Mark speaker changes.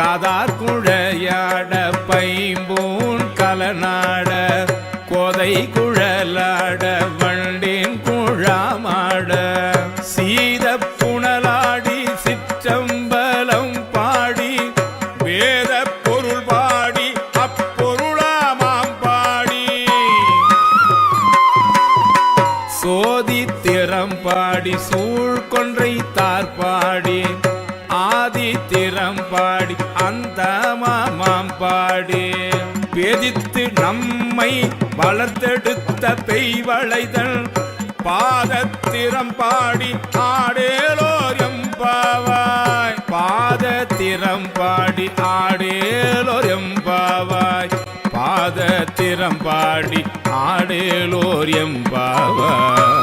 Speaker 1: காதார் குழையாட பைம்பூன் கலநாட கோதை குழலாட வண்டின் குழாமாட. சீத புனலாடி சிற்றம்பலம் பாடி வேத பொருள் பாடி அப்பொருளாமாம் பாடி. சோதி திறம் பாடி சூழ்கொன்றை தார்பாடி ஆதித்திரம் பாடி அந்த மாமாம் பாடி. பெதித்து நம்மை வளர்த்தெடுத்த பெய்வளைதல் பாதத்திரம் பாடி ஆடேலோர் பாவாய். பாதத்திரம் பாடி ஆடேலோர் பாவாய். பாதத்திரம் பாடி ஆடேலோர் எம்பாவாய்